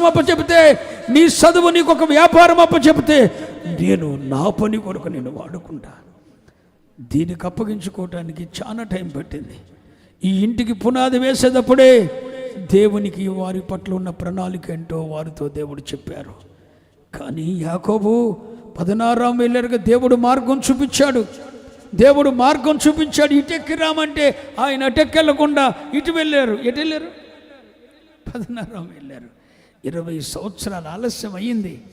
వ్యాపారం అప్ప చెబితే నీ చదువు నీకు ఒక వ్యాపారం అప్ప చెబితే నేను నా పని కొరకు నేను వాడుకుంటా దీనికి అప్పగించుకోవటానికి చాలా టైం పట్టింది. ఈ ఇంటికి పునాది వేసేటప్పుడే దేవునికి వారి పట్ల ఉన్న ప్రణాళిక ఏంటో వారితో దేవుడు చెప్పారు. కానీ యాకోబు పదనారాం వెళ్ళారుగా దేవుడు మార్గం చూపించాడు. దేవుడు మార్గం చూపించాడు. ఇటెక్కి రామంటే ఆయన అటెక్కెళ్ళకుండా ఇటు వెళ్ళారు. ఎటు వెళ్ళారు? పదనారాం వెళ్ళారు. ఇరవై సంవత్సరాల ఆలస్యం అయ్యింది.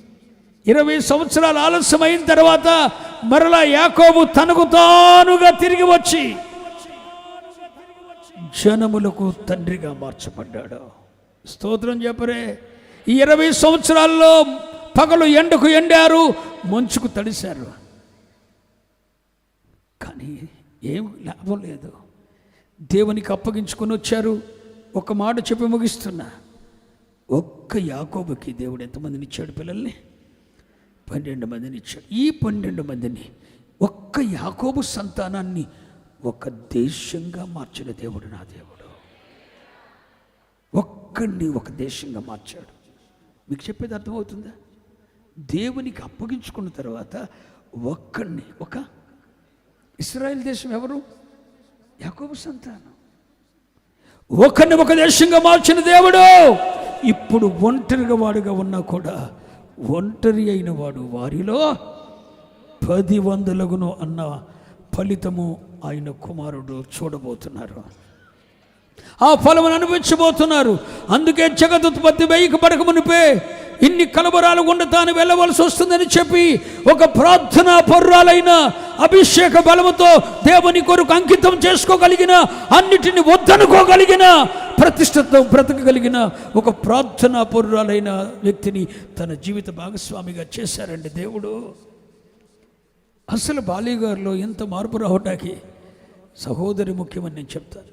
ఇరవై సంవత్సరాల ఆలస్యం అయిన తర్వాత మరలా యాకోబు తనకు తానుగా తిరిగి వచ్చి జనములకు తండ్రిగా మార్చబడ్డాడు. స్తోత్రం చెప్పరే ఈ ఇరవై సంవత్సరాల్లో పగలు ఎండకు ఎండారు మంచుకు తడిశారు. కానీ ఏం లాభం లేదు. దేవునికి అప్పగించుకొని వచ్చారు. ఒక మాట చెప్పి ముగిస్తున్నా. ఒక్క యాకోబుకి దేవుడు ఎంతమందిని ఇచ్చాడు పిల్లల్ని? పన్నెండు మందిని ఇచ్చాడు. ఈ పన్నెండు మందిని ఒక్క యాకోబు సంతానాన్ని ఒక దేశంగా మార్చిన దేవుడు నా దేవుడు. ఒక్కడిని ఒక దేశంగా మార్చాడు. మీకు చెప్పేది అర్థమవుతుందా? దేవునికి అప్పగించుకున్న తర్వాత ఒక్కడిని ఒక ఇస్రాయల్ దేశం ఎవరు? యాకోబు సంతానం. ఒకరిని ఒక దేశంగా మార్చిన దేవుడు. ఇప్పుడు ఒంటరిగా వాడుగా ఉన్నా కూడా ఒంటరి అయిన వాడు వారిలో పది వందలగును అన్న ఫలితము ఆయన కుమారుడు చూడబోతున్నారు. ఆ ఫలమును అనుభవించబోతున్నారు. అందుకే జగదుత్పత్తి వెయ్యికి పడక మునిపే ఇన్ని కలబరాలు గుండా తాను వెళ్ళవలసి వస్తుందని చెప్పి ఒక ప్రార్థనా పర్రాలైన అభిషేక బలముతో దేవుని కొరకు అంకితం చేసుకోగలిగిన అన్నిటిని వద్దనుకోగలిగిన ప్రతిష్టతో బ్రతకగలిగిన ఒక ప్రార్థనా పరురాలైన వ్యక్తిని తన జీవిత భాగస్వామిగా చేశారండి దేవుడు. అసలు బాలీగారిలో ఎంత మార్పు రావటానికి సహోదరి ముఖ్యమని నేను చెప్తాను.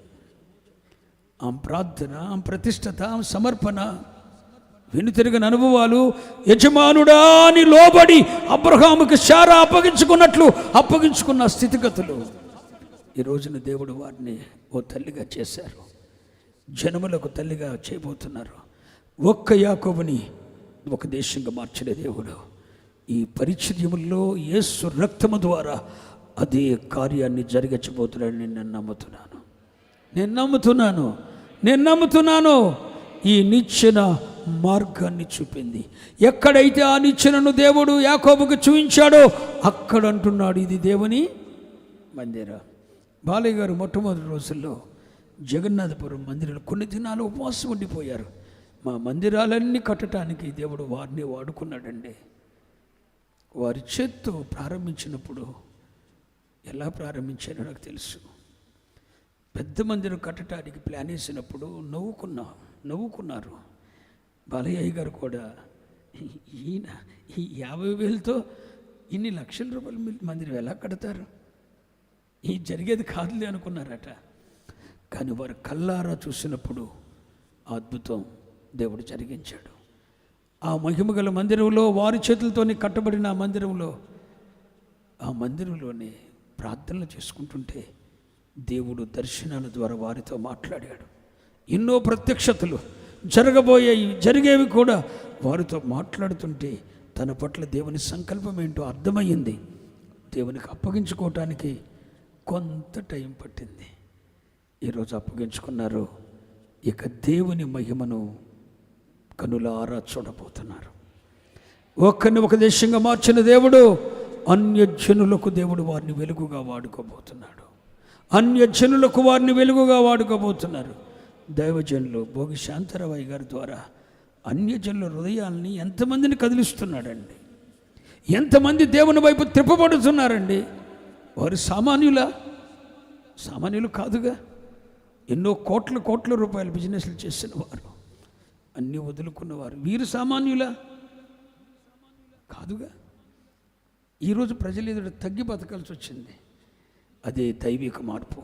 ఆమె ప్రార్థన ఆమె ప్రతిష్టత ఆమె సమర్పణ వెనుతిరిగిన అనుభవాలు యజమానుడా అని లోబడి అబ్రహాముకి శారా అప్పగించుకున్నట్లు అప్పగించుకున్న స్థితిగతులు. ఈ రోజున దేవుడు వారిని ఓ తల్లిగా చేశారు. జనములకు తల్లిగా చేయబోతున్నారు. ఒక్క యాకోబుని ఒక దేశంగా మార్చిన దేవుడు. ఈ పరిచర్యముల్లో యేసు రక్తము ద్వారా అదే కార్యాన్ని జరిగించబోతున్నాడని నేను నమ్ముతున్నాను. నేను నమ్ముతున్నాను. నేను నమ్ముతున్నాను. ఈ నిచ్చిన మార్గాన్ని చూపింది. ఎక్కడైతే ఆ నిచ్చెనను దేవుడు యాకోబుకు చూపించాడో అక్కడ అంటున్నాడు ఇది దేవుని మందిరం. బాలయ్య గారు మొట్టమొదటి రోజుల్లో జగన్నాథపురం మందిరంలో కొన్ని దినాలు ఉపవాసం ఉండిపోయారు. మా మందిరాలన్నీ కట్టడానికి దేవుడు వారిని వాడుకున్నాడండి. వారి చేత్తో ప్రారంభించినప్పుడు ఎలా ప్రారంభించారో నాకు తెలుసు. పెద్ద మందిరం కట్టడానికి ప్లాన్ వేసినప్పుడు నవ్వుకున్నా నవ్వుకున్నారు. బాలయ్య గారు కూడా ఈయన ఈ యాభై వేలతో ఇన్ని లక్షల రూపాయలు మందిరం ఎలా కడతారు? ఈ జరిగేది కాదులే అనుకున్నారట. కానీ వారు కల్లారా చూసినప్పుడు అద్భుతం దేవుడు జరిగించాడు. ఆ మహిమగల మందిరంలో వారి చేతులతోనే కట్టబడిన ఆ మందిరంలో ఆ మందిరంలోనే ప్రార్థనలు చేసుకుంటుంటే దేవుడు దర్శనాల ద్వారా వారితో మాట్లాడాడు. ఎన్నో ప్రత్యక్షతలు జరగబోయేవి జరిగేవి కూడా వారితో మాట్లాడుతుంటే తన పట్ల దేవుని సంకల్పం ఏంటో అర్థమయ్యింది. దేవునికి అప్పగించుకోవటానికి కొంత టైం పట్టింది. ఈరోజు అప్పగించుకున్నారు. ఇక దేవుని మహిమను కనులారా చూడబోతున్నారు. ఒక్కరిని ఒక దేశంగా మార్చిన దేవుడు అన్యజనులకు దేవుడు వారిని వెలుగుగా వాడుకోబోతున్నాడు. అన్యజనులకు వారిని వెలుగుగా వాడుకోబోతున్నారు. దైవజనులు భోగి శాంతరావయ్య గారి ద్వారా అన్యజనుల హృదయాల్ని ఎంతమందిని కదిలిస్తున్నాడండి. ఎంతమంది దేవుని వైపు త్రిప్పబడుతున్నారండి వారు సామాన్యుల? సామాన్యులు కాదుగా. ఎన్నో కోట్ల కోట్ల రూపాయల బిజినెస్లు చేసిన వారు. అన్నీ వదులుకున్నవారు. వీరు సామాన్యుల? కాదుగా. ఈరోజు ప్రజలు ఎదుట తగ్గి బతకాల్సి వచ్చింది. అదే దైవిక మార్పు.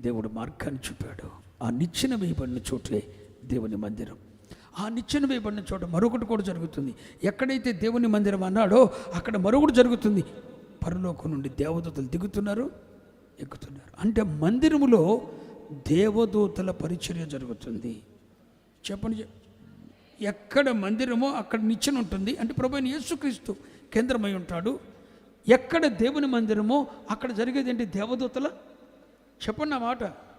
దేవుడు మార్గాన్ని చూపాడు. ఆ నిచ్చెన వేయబడిన చోటే దేవుని మందిరం. ఆ నిచ్చెన వేయబడిన చోట మరొకటి కూడా జరుగుతుంది. ఎక్కడైతే దేవుని మందిరం అన్నాడో అక్కడ మరొకటి జరుగుతుంది. పరలోకం నుండి దేవదూతలు దిగుతున్నారు ఎక్కుతున్నారు. అంటే మందిరములో దేవదూతల పరిచర్య జరుగుతుంది. చెప్పండి ఎక్కడ మందిరమో అక్కడ నిచ్చెన ఉంటుంది. అంటే ప్రభు యేసుక్రీస్తు కేంద్రమై ఉంటాడు. ఎక్కడ దేవుని మందిరమో అక్కడ జరిగేది ఏంటి? దేవదూతల? చెప్పండి ఆ మాట.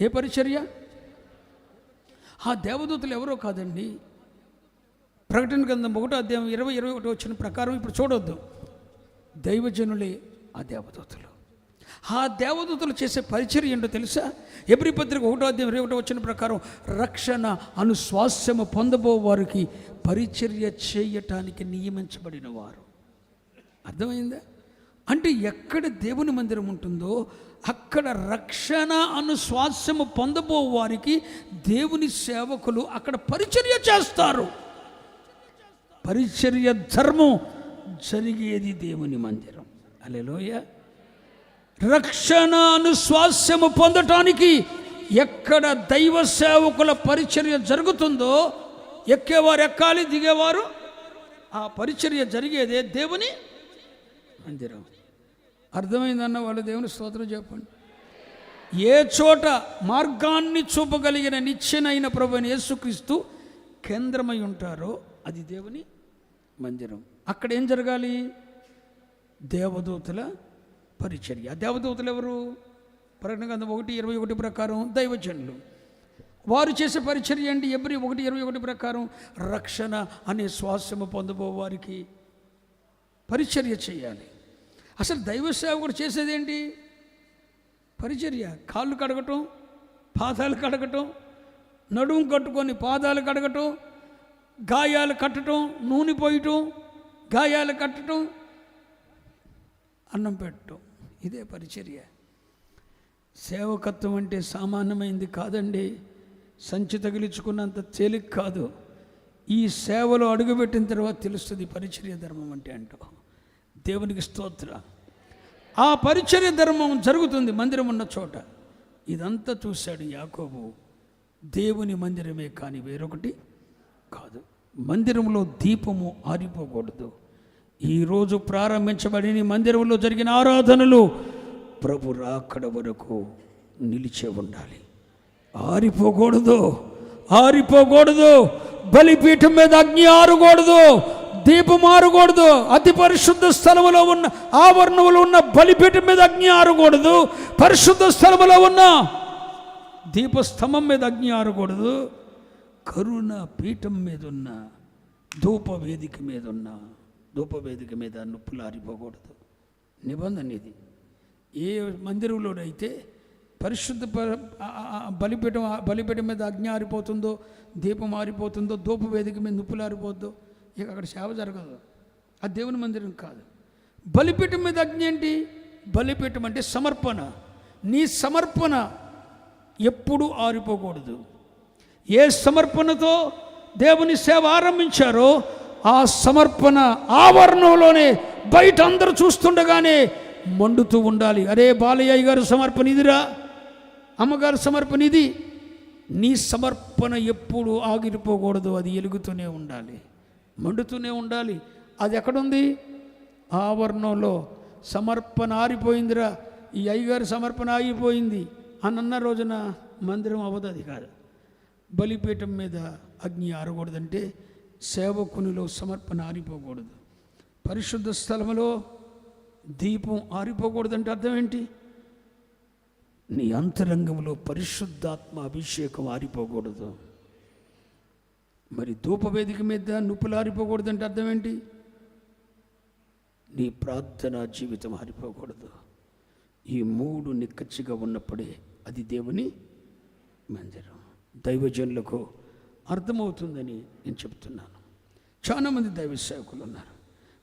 ఏ పరిచర్య? ఆ దేవదూతలు ఎవరో కాదండి. ప్రకటన గ్రంథం ఒకటో అధ్యాయం ఇరవై ఇరవై ఒకటి వచ్చిన ప్రకారం ఇప్పుడు చూడొద్దు. దైవజనులే ఆ దేవదూతలు. ఆ దేవదూతలు చేసే పరిచర్య ఏంటో తెలుసా? ఎబ్రి పత్రిక ఒకటో అధ్యాయం ఇరవై ఒకటో వచ్చిన ప్రకారం రక్షణ అనుస్వాస్యము పొందబో వారికి పరిచర్య చేయటానికి నియమించబడిన వారు అర్థమైందా? అంటే ఎక్కడ దేవుని మందిరం ఉంటుందో అక్కడ రక్షణ అను స్వాస్యము పొందబో వారికి దేవుని సేవకులు అక్కడ పరిచర్య చేస్తారు. పరిచర్య ధర్మం జరిగేది దేవుని మందిరం. అలెలోయ రక్షణ అను స్వాస్యము పొందటానికి ఎక్కడ దైవ సేవకుల పరిచర్య జరుగుతుందో ఎక్కేవారు ఎక్కాలి దిగేవారు ఆ పరిచర్య జరిగేదే దేవుని మందిరం. అర్థమైందన్న వాళ్ళు దేవుని స్తోత్రం చెప్పండి. ఏ చోట మార్గాన్ని చూపగలిగిన నిత్యనైన ప్రభుని యేసుక్రీస్తు కేంద్రమై ఉంటారో అది దేవుని మందిరం. అక్కడ ఏం జరగాలి? దేవదూతల పరిచర్య. దేవదూతలు ఎవరు? ప్రకటన ఒకటి ఇరవై ఒకటి ప్రకారం దైవజనులు. వారు చేసే పరిచర్య అండి ఎబ్రి ఒకటి ఇరవై ఒకటి ప్రకారం రక్షణ అనే స్వాస్యము పొందబో వారికి పరిచర్య చేయాలి. అసలు దైవ సేవకుడు చేసేది పరిచర్య. కాళ్ళు కడగటం పాదాలు కడగటం నడుము కట్టుకొని పాదాలు కడగటం గాయాలు కట్టడం నూనె పోయటం గాయాలు కట్టడం అన్నం పెట్టడం ఇదే పరిచర్య. సేవకత్వం అంటే సామాన్యమైంది కాదండి. సంచి తగిలించుకున్నంత తేలిక కాదు. ఈ సేవలో అడుగుపెట్టిన తర్వాత తెలుస్తుంది పరిచర్య ధర్మం అంటే అంటూ. దేవునికి స్తోత్ర. ఆ పరిచర్య ధర్మం జరుగుతుంది మందిరం ఉన్న చోట. ఇదంతా చూశాడు యాకోబు. దేవుని మందిరమే కానీ వేరొకటి కాదు. మందిరంలో దీపము ఆరిపోకూడదు. ఈరోజు ప్రారంభించబడిన మందిరంలో జరిగిన ఆరాధనలు ప్రభు రాకడ వరకు నిలిచే ఉండాలి. ఆరిపోకూడదు. ఆరిపోకూడదు. బలిపీఠం మీద అగ్ని ఆరకూడదు. దీపం ఆరకూడదు. అతి పరిశుద్ధ స్థలములో ఉన్న ఆవరణములో ఉన్న బలిపీఠం మీద అగ్ని ఆరకూడదు. పరిశుద్ధ స్థలములో ఉన్న దీపస్తంభం మీద అగ్ని ఆరకూడదు. కరుణ పీఠం మీద ఉన్న ధూప వేదిక మీద ఉన్న ధూప వేదిక మీద నొప్పులు ఆరిపోకూడదు నిబంధన ఇది. ఏ మందిరంలోనైతే పరిశుద్ధ బలిపీఠం బలిపీఠం మీద అగ్ని ఆరిపోతుందో దీపం ఆరిపోతుందో ధూప వేదిక మీద నొప్పులు ఆరిపోతుందో ఇక అక్కడ సేవ జరగదు. ఆ దేవుని మందిరం కాదు. బలిపీఠం మీద అగ్ని ఏంటి? బలిపీఠం అంటే సమర్పణ. నీ సమర్పణ ఎప్పుడూ ఆరిపోకూడదు. ఏ సమర్పణతో దేవుని సేవ ఆరంభించారో ఆ సమర్పణ ఆవరణంలోనే బయట అందరూ చూస్తుండగానే మండుతూ ఉండాలి. అరే బాలయ్య గారు సమర్పణ ఇదిరా? అమ్మగారు సమర్పణ ఇది. నీ సమర్పణ ఎప్పుడు ఆగిరిపోకూడదు అది ఎలుగుతూనే ఉండాలి. మండుతూనే ఉండాలి. అది ఎక్కడుంది? ఆవరణంలో. సమర్పణ ఆరిపోయిందిరా. ఈ అయ్యగారి సమర్పణ ఆగిపోయింది. అని అన్న రోజున మందిరం అవ్వదు అది కాదు. బలిపీఠం మీద అగ్ని ఆరకూడదంటే సేవకునిలో సమర్పణ ఆరిపోకూడదు. పరిశుద్ధ స్థలంలో దీపం ఆరిపోకూడదంటే అర్థం ఏంటి నీ అంతరంగంలో పరిశుద్ధాత్మ అభిషేకం ఆరిపోకూడదు. మరి ధూపవేదిక మీద నుప్పులు ఆరిపోకూడదంటే అర్థం ఏంటి? నీ ప్రార్థనా జీవితం ఆరిపోకూడదు. ఈ మూడు నిక్కచ్చిగా ఉన్నప్పుడే అది దేవుని మందిరం. దైవజనులకు అర్థమవుతుందని నేను చెప్తున్నాను. చాలామంది దైవ సేవకులు ఉన్నారు.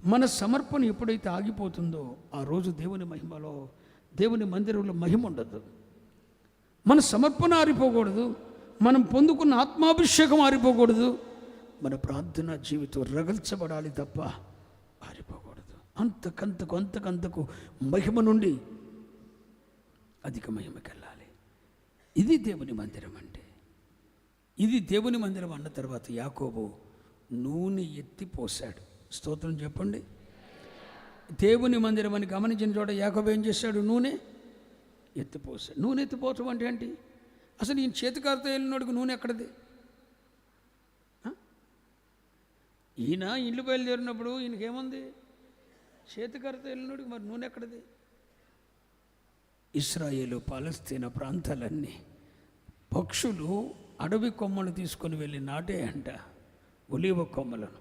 మన సమర్పణ ఎప్పుడైతే ఆగిపోతుందో ఆ రోజు దేవుని మహిమలో దేవుని మందిరంలో మహిమ ఉండదు. మన సమర్పణ ఆరిపోకూడదు. మనం పొందుకున్న ఆత్మాభిషేకం ఆరిపోకూడదు. మన ప్రార్థన జీవితం రగల్చబడాలి తప్ప ఆరిపోకూడదు. అంతకంతకు అంతకంతకు మహిమ నుండి అధిక మహిమకెళ్ళాలి. ఇది దేవుని మందిరం అంటే. ఇది దేవుని మందిరం అన్న తర్వాత యాకోబు నూనె ఎత్తి పోశాడు. స్తోత్రం చెప్పండి. దేవుని మందిరం అని గమనించిన చోట యాకోబు ఏం చేశాడు? నూనె ఎత్తిపోసాడు నూనె ఎత్తిపోవటం అంటే ఏంటి? అసలు ఈయన చేతికారుతో వెళ్ళినోడికి నూనె ఎక్కడది? ఈయన ఇల్లు బయలుదేరినప్పుడు ఈయనకేముంది? చేతికారుతో వెళ్ళినోడికి మరి నూనె ఎక్కడది? ఇస్రాయేలు పాలస్తీనా ప్రాంతాలన్నీ పక్షులు అడవి కొమ్మలు తీసుకొని వెళ్ళి నాటే అంట ఒలివ కొమ్మలను.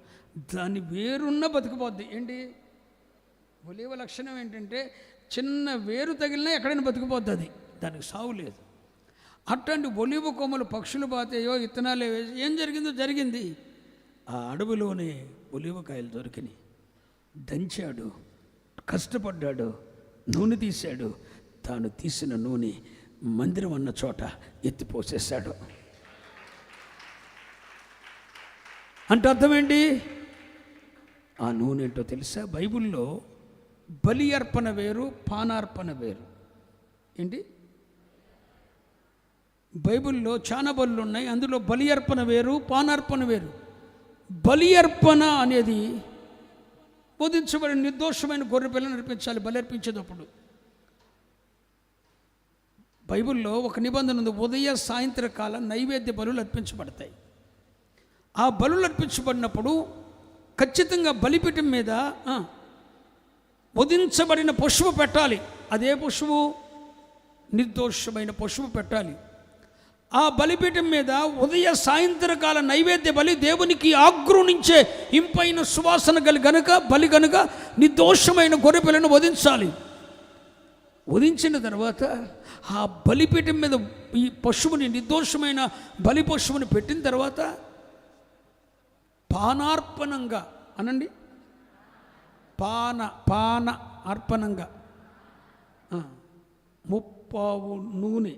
దాని వేరున్న బతికిపోద్ది. ఏంటి? ఒలీవ లక్షణం ఏంటంటే చిన్న వేరు తగిలినా ఎక్కడైనా బతికిపోద్ది అది. దానికి సావు లేదు. అట్లాంటి ఒలివ కొమ్మలు పక్షులు పాతాయో ఇత్తనాలు వేసి ఏం జరిగిందో జరిగింది. ఆ అడవిలోనే ఒలివకాయలు దొరికినాయి. దంచాడు కష్టపడ్డాడు నూనె తీశాడు. తాను తీసిన నూనె మందిరం అన్న చోట ఎత్తిపోసేశాడు అంటే అర్థం ఏంటి ఆ నూనె ఏంటో తెలుసా? బైబిల్లో బలి అర్పణ వేరు పానార్పణ వేరు. ఏంటి? బైబిల్లో చాలా బలులు ఉన్నాయి అందులో బలి అర్పణ వేరు పానార్పణ వేరు. బలి అర్పణ అనేది బోధించబడిన నిర్దోషమైన గొర్రె పిల్లని అర్పించాలి బలి అర్పించేటప్పుడు బైబిల్లో ఒక నిబంధన ఉంది ఉదయ సాయంత్రకాల నైవేద్య బలులు అర్పించబడతాయి. ఆ బలులు అర్పించబడినప్పుడు ఖచ్చితంగా బలిపీఠం మీద వధించబడిన పశువు పెట్టాలి. అదే పశువు? నిర్దోషమైన పశువు పెట్టాలి. ఆ బలిపీఠం మీద ఉదయ సాయంత్రకాల నైవేద్య బలి దేవునికి ఆగ్రహించే ఇంపైన సువాసన గలి గనుక బలి గనుక నిర్దోషమైన గొర్రెపిల్లను వధించాలి. వధించిన తర్వాత ఆ బలిపీఠం మీద ఈ పశువుని నిర్దోషమైన బలి పశువుని పెట్టిన తర్వాత పానార్పణంగా అనండి. పాన పాన అర్పణంగా. ముప్పావు నూనె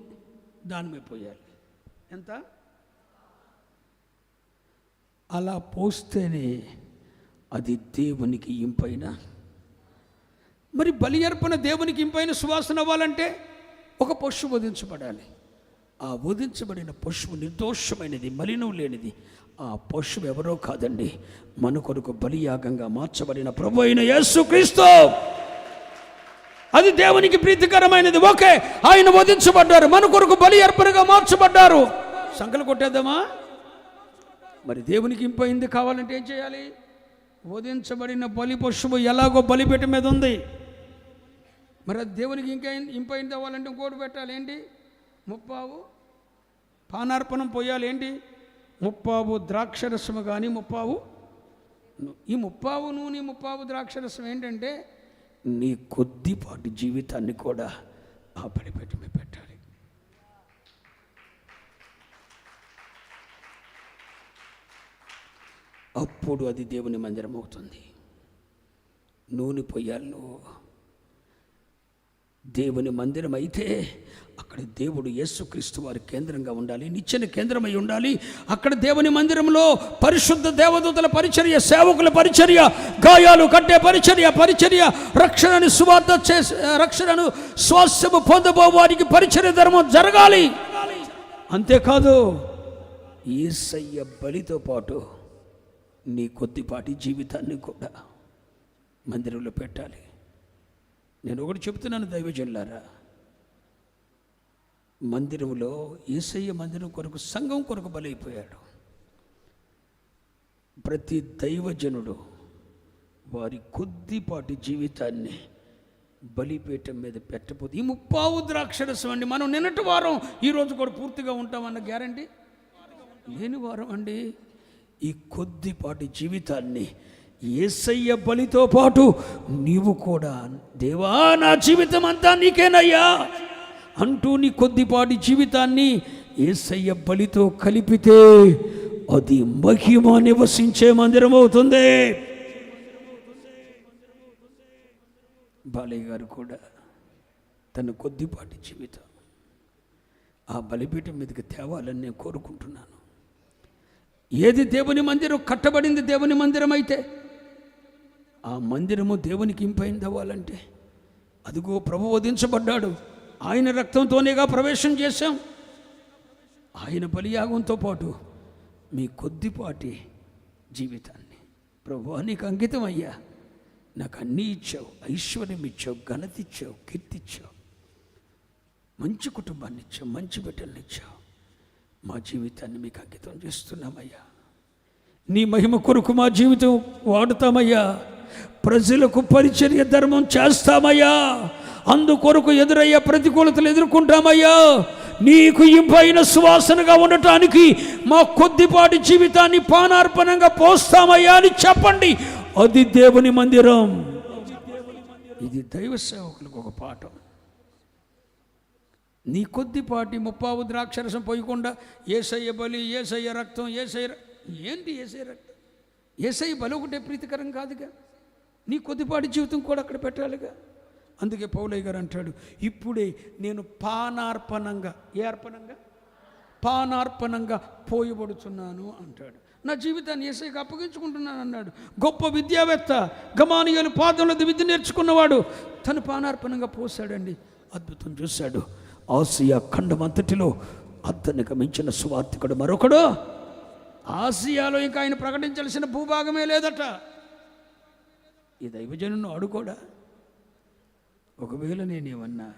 దాని మీద పోయాలి. ఎంత? అలా పోస్తేనే అది దేవునికి ఇంపైన? మరి బలి అర్పణ దేవునికి ఇంపైన సువాసన అవ్వాలంటే ఒక పశువు వధించబడాలి. ఆ వధించబడిన పశువు నిర్దోషమైనది మలినం లేనిది. ఆ పశువు ఎవరో కాదండి మన కొరకు బలియాగంగా మార్చబడిన ప్రభు అయిన యేసుక్రీస్తు. అది దేవునికి ప్రీతికరమైనది. ఓకే ఆయన వధించబడ్డారు మన కొరకు బలి అర్పణగా మార్చబడ్డారు. సంకలు కొట్టేద్దామా? మరి దేవునికి ఇంపైంది కావాలంటే ఏం చేయాలి? వధించబడిన బలి పశువు ఎలాగో బలిపీఠం మీద ఉంది. మరి అది దేవునికి ఇంకా ఇంపైంది అవ్వాలంటే ఇంకోటి పెట్టాలి. ఏంటి? ముప్పావు పానార్పణం పోయాలి. ఏంటి? ముప్పావు ద్రాక్షరసము కానీ ముప్పావు ఈ ముప్పావు నూనె ముప్పావు ద్రాక్షరసం ఏంటంటే నీ కొద్దిపాటి జీవితాన్ని కూడా ఆ బలిపీఠం మీద పెట్టాలి అప్పుడు అది దేవుని మందిరం అవుతుంది. నూనె పొయ్యాల్లో దేవుని మందిరం అయితే అక్కడ దేవుడు యేసుక్రీస్తు వారి కేంద్రంగా ఉండాలి నిచ్చెన కేంద్రమై ఉండాలి. అక్కడ దేవుని మందిరంలో పరిశుద్ధ దేవదూతల పరిచర్య సేవకుల పరిచర్య గాయాలు కట్టే పరిచర్య పరిచర్య రక్షణను సువార్త చేసే రక్షణను స్వాస్థ్యము పొందబో వారికి పరిచర్య ధర్మం జరగాలి. అంతేకాదు ఈసయ్య బలితో పాటు నీ కొద్దిపాటి జీవితాన్ని కూడా మందిరంలో పెట్టాలి. నేను ఒకటి చెప్తున్నాను దైవజనులారా. మందిరంలో ఏసయ్య మందిరం కొరకు సంఘం కొరకు బలైపోయాడు. ప్రతి దైవజనుడు వారి కొద్దిపాటి జీవితాన్ని బలిపీఠం మీద పెట్టబోతు ఈ ముప్పావు ద్రాక్షరసం అండి. మనం నిన్నటి వారం ఈరోజు కూడా పూర్తిగా ఉంటామన్న గ్యారంటీ? లేని వారం అండి. ఈ కొద్దిపాటి జీవితాన్ని ఏసయ్య బలితో పాటు నీవు కూడా దేవా నా జీవితం అంతా నీకేనయ్యా అంటూ నీ కొద్దిపాటి జీవితాన్ని ఏసయ్య బలితో కలిపితే అది మహిమ నివసించే మందిరం అవుతుంది. బాలయ్య గారు కూడా తన కొద్దిపాటి జీవితం ఆ బలిపీఠం మీదకి తేవాలని నేను కోరుకుంటున్నాను. ఏది దేవుని మందిరం కట్టబడింది దేవుని మందిరం అయితే ఆ మందిరము దేవునికి ఇంపైంది అవ్వాలంటే అదిగో ప్రభు వధించబడ్డాడు. ఆయన రక్తంతోనేగా ప్రవేశం చేశాం. ఆయన బలియాగంతో పాటు మీ కొద్దిపాటి జీవితాన్ని. ప్రభు నీకు అంకితం అయ్యా. నాకు అన్నీ ఇచ్చావు ఐశ్వర్యం ఇచ్చావు ఘనత ఇచ్చావు కీర్తి ఇచ్చావు. మంచి కుటుంబాన్ని ఇచ్చావు మంచి బిడ్డల్ని ఇచ్చావు. మా జీవితాన్ని మీకు అంకితం చేస్తున్నామయ్యా. నీ మహిమ కొరకు మా జీవితం వాడుతామయ్యా. ప్రజలకు పరిచర్య ధర్మం చేస్తామయ్యా. అందుకొరకు ఎదురయ్యే ప్రతికూలతలు ఎదుర్కొంటామయ్యా. నీకు ఇంపైన సువాసనగా ఉండటానికి మా కొద్దిపాటి జీవితాన్ని పానార్పణంగా పోస్తామయ్యా అని చెప్పండి. అది దేవుని మందిరం. ఇది దైవ సేవకులకు ఒక పాఠం. నీ కొద్దిపాటి ముప్పావు ద్రాక్షరసం పోయకుండా ఏసయ్య బలి ఏసయ్య రక్తం ఏసయ్య ఏంటి ఏసయ్య రక్తం? ఏసయ్య బలి ఒకటే ప్రీతికరం కాదుగా? నీ కొద్దిపాటి జీవితం కూడా అక్కడ పెట్టాలిగా? అందుకే పౌలయ్య గారు అంటాడు ఇప్పుడే నేను పానార్పణంగా ఏ అర్పణంగా? పానార్పణంగా పోయబడుతున్నాను అంటాడు. నా జీవితాన్ని ఏసైకి అప్పగించుకుంటున్నాను అన్నాడు. గొప్ప విద్యావేత్త గమానీయులు పాదంలో విద్య నేర్చుకున్నవాడు తను పానార్పణంగా పోసాడండి అద్భుతం చూశాడు. ఆసియా ఖండం అంతటిలో అతనికి మించిన సువార్థికుడు మరొకడు. ఆసియాలో ఇంకా ఆయన ప్రకటించాల్సిన భూభాగమే లేదట. ఈ దైవజనును అడుకోడా ఒకవేళ నేనేమన్నా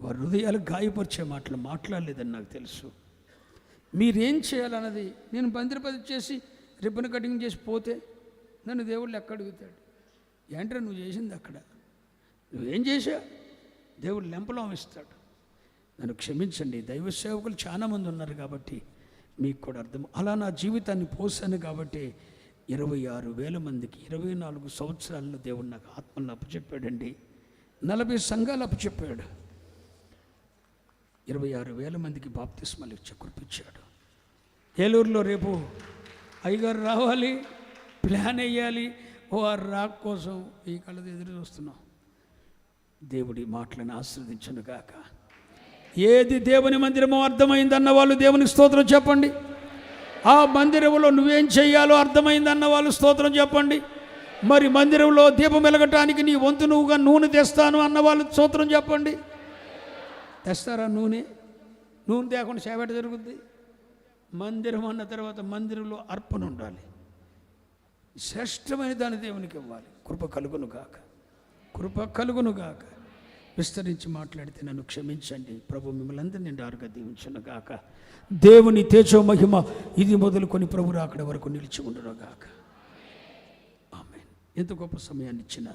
వారి హృదయాలు గాయపరిచే మాటలు మాట్లాడలేదని నాకు తెలుసు. మీరేం చేయాలన్నది నేను బందిరపతి చేసి రిబ్బన్ కటింగ్ చేసి పోతే నన్ను దేవుళ్ళు ఎక్కడ అడుగుతాడు ఏంట్రా నువ్వు చేసింది అక్కడ? నువ్వేం చేశా? దేవుడు లెంపలం ఇస్తాడు నన్ను క్షమించండి. దైవ సేవకులు చాలామంది ఉన్నారు కాబట్టి మీకు కూడా అర్థం. అలా నా జీవితాన్ని పోసాను కాబట్టి ఇరవై ఆరు వేల మందికి ఇరవై నాలుగు సంవత్సరాల్లో దేవుడు నాకు ఆత్మలను అప్పచెప్పాడండి. నలభై సంఘాలు అప్పచెప్పాడు. ఇరవై ఆరు వేల మందికి బాప్తిస్మలు ఇచ్చి కురిపించాడు. ఏలూరులో రేపు అయ్యగారు రావాలి ప్లాన్ వేయాలి. ఓ ఆరు రాక్ కోసం ఈ కళ్ళది ఎదురు చూస్తున్నాం. దేవుడి మాటలను ఆశ్రదించను గాక ఏది దేవుని మందిరమో అర్థమైందన్న వాళ్ళు దేవునికి స్తోత్రం చెప్పండి. ఆ మందిరంలో నువ్వేం చేయాలో అర్థమైందన్న వాళ్ళు స్తోత్రం చెప్పండి. మరి మందిరంలో దీపం వెలగటానికి నీ వంతు నువ్వుగా నూనె తెస్తాను అన్న వాళ్ళు స్తోత్రం చెప్పండి. తెస్తారా నూనె? నూనె తేకుండా చేపట జరుగుద్ది. మందిరం అన్న తర్వాత మందిరంలో అర్పణ ఉండాలి. శ్రేష్టమైన దాని దేవునికి ఇవ్వాలి. కృప కలుగును గాక. కృప కలుగును గాక. విస్తరించి మాట్లాడితే నన్ను క్షమించండి. ప్రభు మిమ్మల్ని అందరినీ నిండారుగా దీవించను గాక. దేవుని తేజో మహిమ ఇది మొదలుకొని ప్రభు అక్కడ వరకు నిలిచి ఉండును గాక. ఆమె ఎంత గొప్ప సమయాన్ని ఇచ్చిన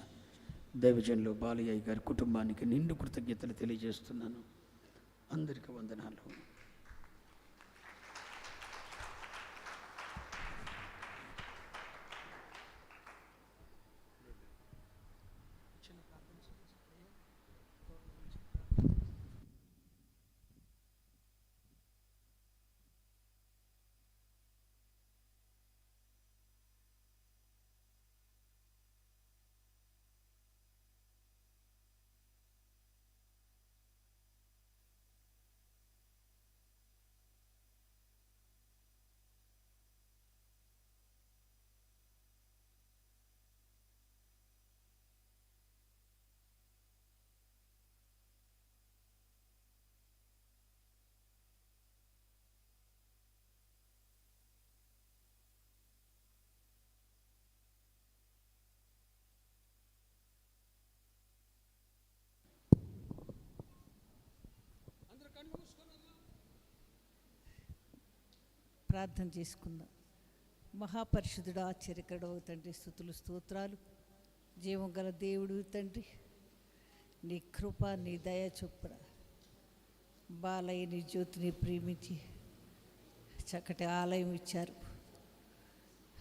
దైవజనులు బాలయ్య గారి కుటుంబానికి నిండు కృతజ్ఞతలు తెలియజేస్తున్నాను. అందరికీ వందనాలు. ప్రార్థన చేసుకుందాం. మహాపరిశుద్ధుడు ఆశ్చర్యకరుడు తండ్రి స్థుతులు స్తోత్రాలు. జీవం గల దేవుడు తండ్రి నీ కృప నీ దయ చొప్పున బాలయ్య నీ జ్యోతిని ప్రేమించి చక్కటి ఆలయం ఇచ్చారు.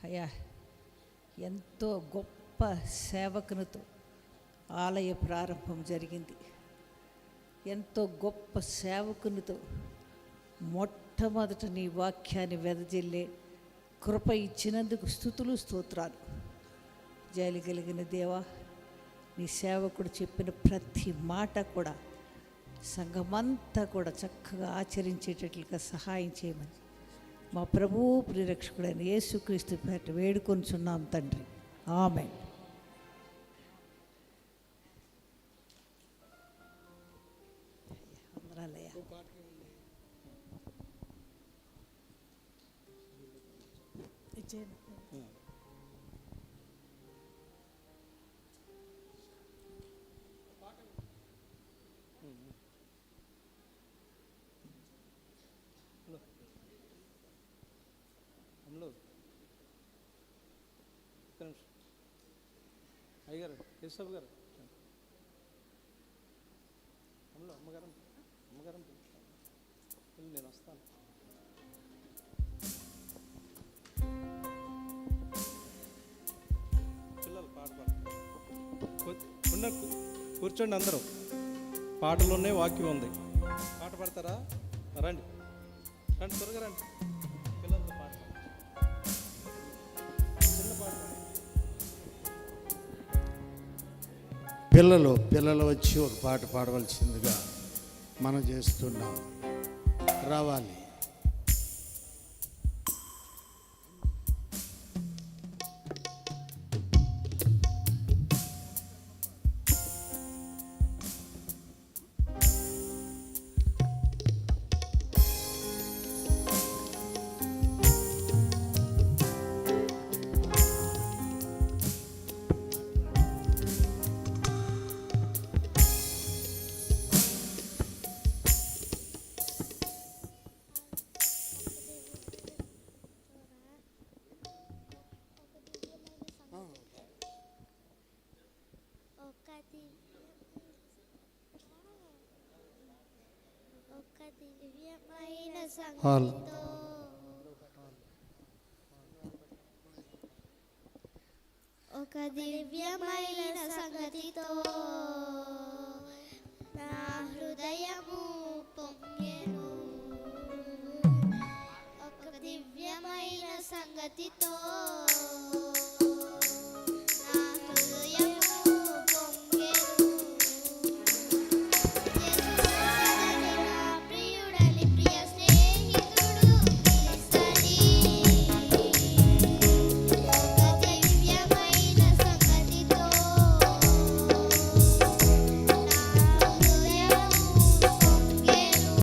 అయ్యా ఎంతో గొప్ప సేవకునితో ఆలయ ప్రారంభం జరిగింది. ఎంతో గొప్ప సేవకునితో మొట్ట మొట్టమొదట నీ వాక్యాన్ని వెదజల్లే కృప ఇచ్చినందుకు స్థుతులు స్తోత్రాలు. జాలి కలిగిన దేవా నీ సేవకుడు చెప్పిన ప్రతి మాట కూడా సంఘమంతా కూడా చక్కగా ఆచరించేటట్లుగా సహాయం చేయమని మా ప్రభువు ప్రిరక్షకుడైన యేసుక్రీస్తు పేట వేడుకొనిచున్నాం తండ్రి. ఆమె అయ్యగారు గారు అమ్మలో అమ్మగారం అమ్మగారు నేను వస్తాను. పిల్లలు పాట పాడతారు. ఉన్న కూర్చోండి అందరూ. పాటలు ఉన్నాయి వాక్యం ఉంది. పాట పాడతారా? రండి. రండి త్వరగా రండి. పిల్లలు పిల్లలు వచ్చి ఒక పాట పాడవలసిందిగా మనం చేస్తున్నాం. రావాలి. హాల్. ఒక దివ్యమైన సంగతితో